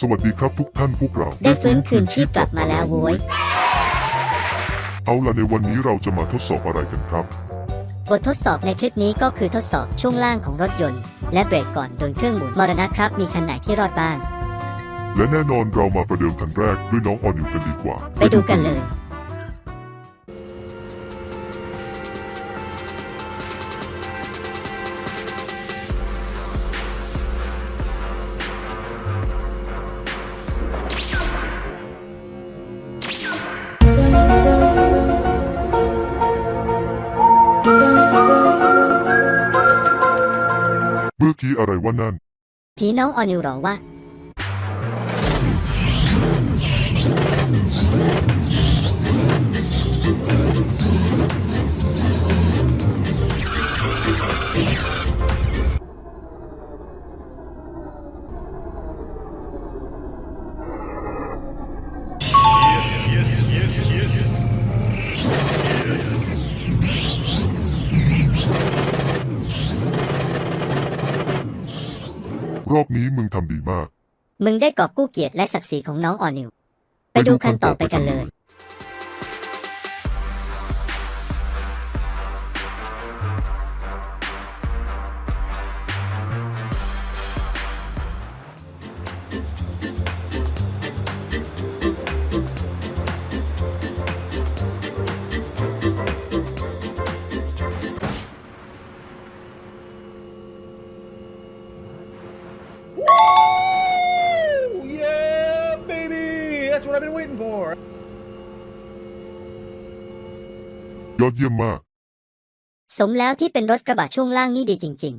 สวัสดีครับทุกท่านพวกเรา ได้ฟื้นคืนชีพกลับมาแล้วโว้ย เอาล่ะในวันนี้เราจะมาทดสอบอะไรกันครับ บททดสอบในคลิปนี้ก็คือทดสอบช่วงล่างของรถยนต์ และเบรกก่อนโดนเครื่องหมุนมรณะครับ มีคันไหนที่รอดบ้าง และแน่นอนเรามาประเดิมคันแรกด้วยน้องออนิวกันดีกว่า ไปดูกันเลยเว่านั่น ผีน้องออนิวหรอวะ รอบนี้มึงทำดีมาก มึงได้กอบกู้เกียรติและศักดิ์ศรีของน้องออนิว ไปดูคันต่อไปกันเลย ยอดเยี่ยมมาก สมแล้วที่เป็นรถกระบะช่วงล่างนี่ดีจริง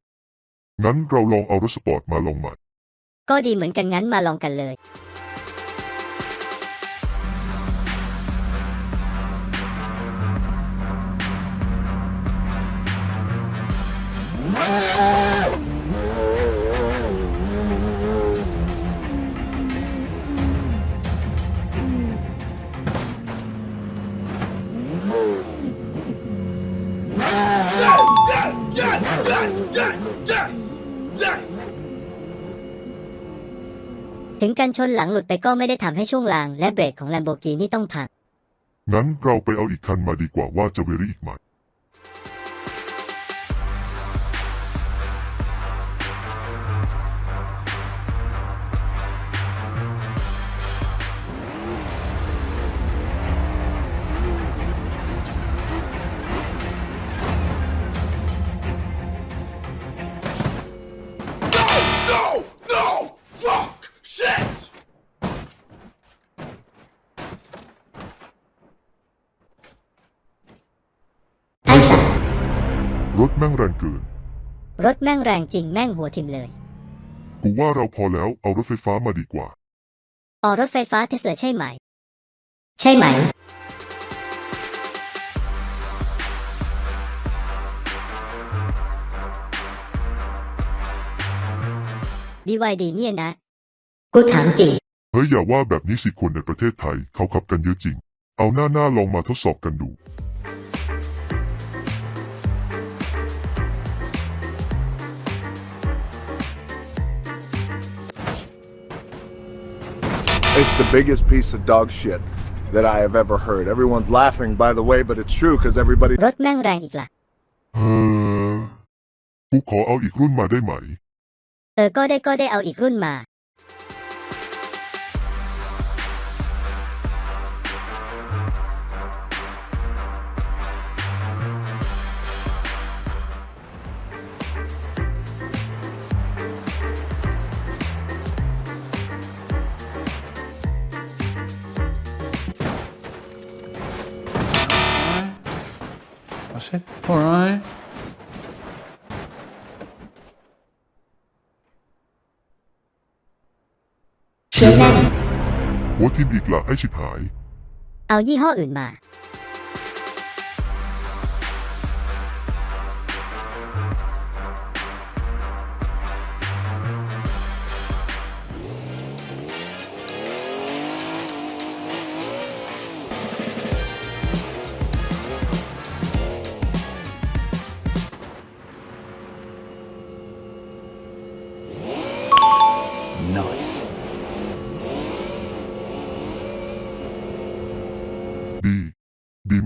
งั้นเราลองเอารถสปอร์ตมาลองใหม่ๆก็ดีเหมือนกันงั้นมาลองกันเลย ถึงกันชนหลังหลุดไปก็ไม่ได้ทำให้ช่วงล่างและเบรกของแลมโบกินี่ต้องพัง งั้นเราไปเอาอีกคันมาดีกว่าว่าจะเวรี่อีกไหม รถแม่งแรงเกิน รถแม่งแรงจริงแม่งหัวทิมเลย กูว่าเราพอแล้วเอารถไฟฟ้ามาดีกว่า ออกรถไฟฟ้าเทสลาใช่ไหม ใช่ไหม BYD เนี่ยนะ กูถามจริง เฮ้ยอย่าว่าแบบนี้สิคนในประเทศไทยเขาขับกันเยอะจริง เอาหน้าหน้าลองมาทดสอบกันดู It's the biggest piece of dog shit that I have ever heard. Everyone's laughing, by the way, but it's true because everybody รถแม่งแรงอีกล่ะ เออกูขอเอาอีกรุ่นมาได้ไหม เออ ก็ได้ก็ได้เอาอีกรุ่นมา That's it. All right. เชียร์แน่นหัวทิมอีกละไอ้ชิบหาย เอายี่ห้ออื่นมา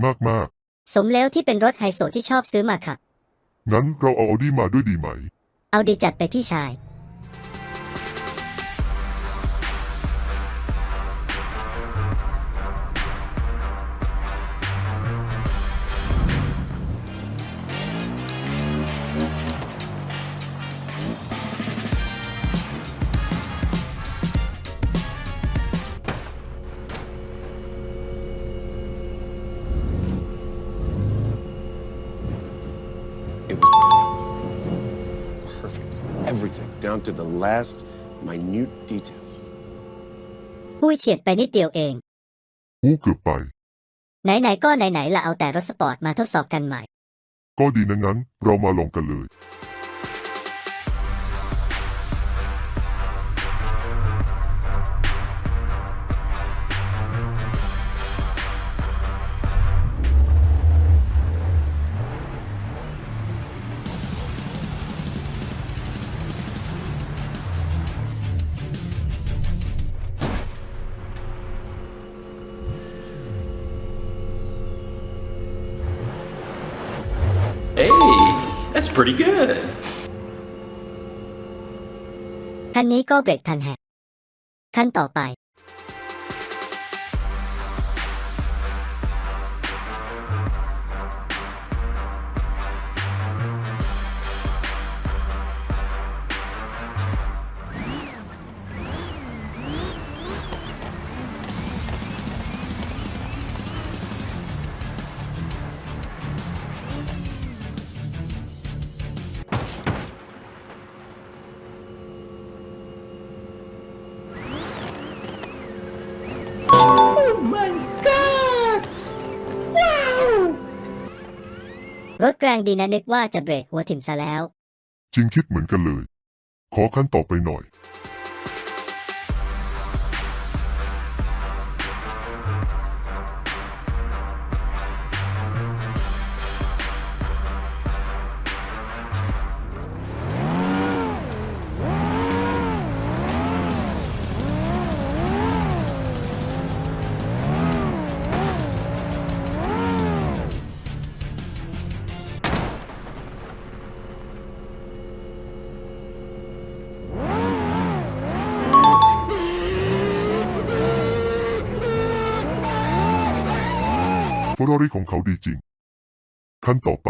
มากสมแล้วที่เป็นรถไฮโซที่ชอบซื้อมาขับๆงั้นเราเอาออดี้มาด้วยดีไหม เอาดีจัดไปพี่ชาย down to the last minute details. ผู้เฉียดไปนิดเดียวเอง อู้เกือบไป ไหน ๆ ก็ไหน ๆละเอาแต่รถสปอร์ตมาทดสอบกันใหม่ ก็ดีนะงั้น เรามาลองกันเลย pretty good. คันนี้ก็เบรกทันแฮะคันต่อไป รถแรงดีนะนึกว่าจะเบรกหัวถิ่มซะแล้ว จริงคิดเหมือนกันเลย ขอขั้นต่อไปหน่อย ฟอร์รี่ของเขาดีจริง ขั้นต่อไป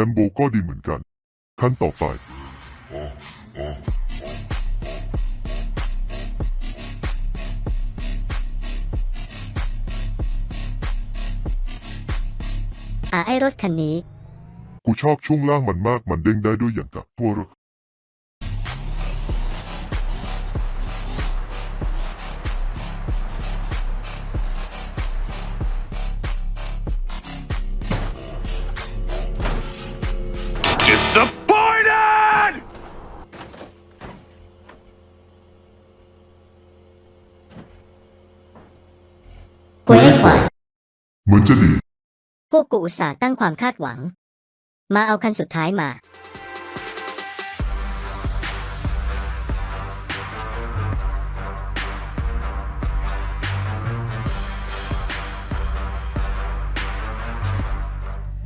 ลมโบก็ดีเหมือนกัน ขั้นต่อไปอ่าไอรถคันนี้ กูชอบช่วงล่างมันมากมันเด้งได้ด้วยอย่างกับพวก Disappointed! จะดี พวกกูอุตส่าห์ตั้งความคาดหวัง มาเอาคันสุดท้ายมา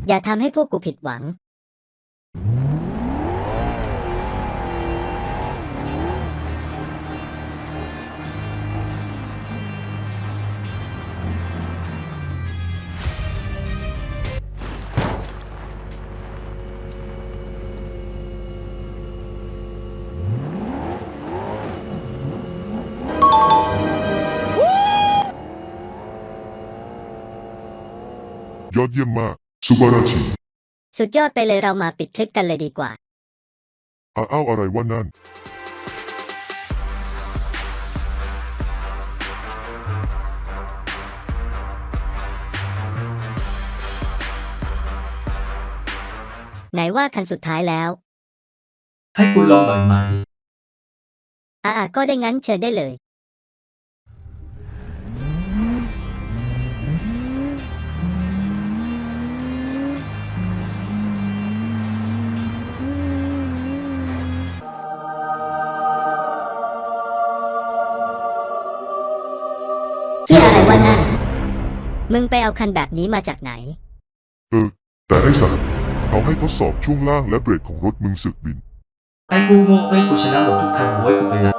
อย่าทำให้พวกกูผิดหวัง ยอดเยี่ยมมาก สุบาราชิสุดยอดไปเลยเรามาปิดคลิปกันเลยดีกว่า อ้าวอะไรวะนั่น ไหนว่าคันสุดท้ายแล้ว ให้คุณลองหน่อยไหม อ่าก็ได้งั้นเชิญได้เลย ที่อะไรวะนั่นมึงไปเอาคันแบบนี้มาจากไหน เออ แต่ไอ้สัตว์เขาให้ทดสอบช่วงล่างและเบรกของรถมึงสึกบิน ไอ้กูโง่ไอ้กูชนะหมดทุกคันโว้ยกูไปละ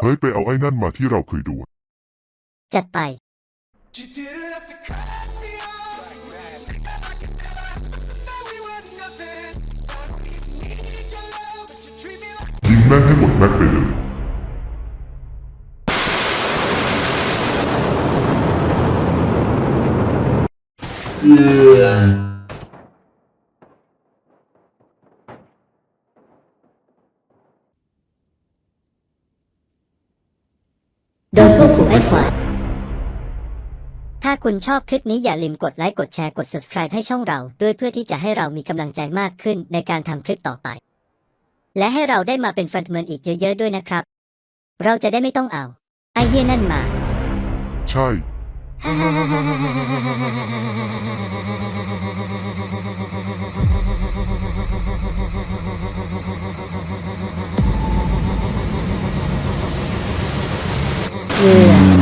เฮ้ยไปเอาไอ้นั่นมาที่เราเคยดู จัดไป ยิงแม่งให้หมดแม็กไปเลย เออโดนพวกกูไอ้ขวานถ้าคุณชอบคลิปนี้อย่าลืมกดไลค์กดแชร์กด subscribe ให้ช่องเรา ด้วยเพื่อที่จะให้เรามีกำลังใจมากขึ้นในการทำคลิปต่อไป และให้เราได้มาเป็นแฟนเมินอีกเยอะๆด้วยนะครับ เราจะได้ไม่ต้องเอา ไอเหี้ยนั่นมา ใช่ Yeah.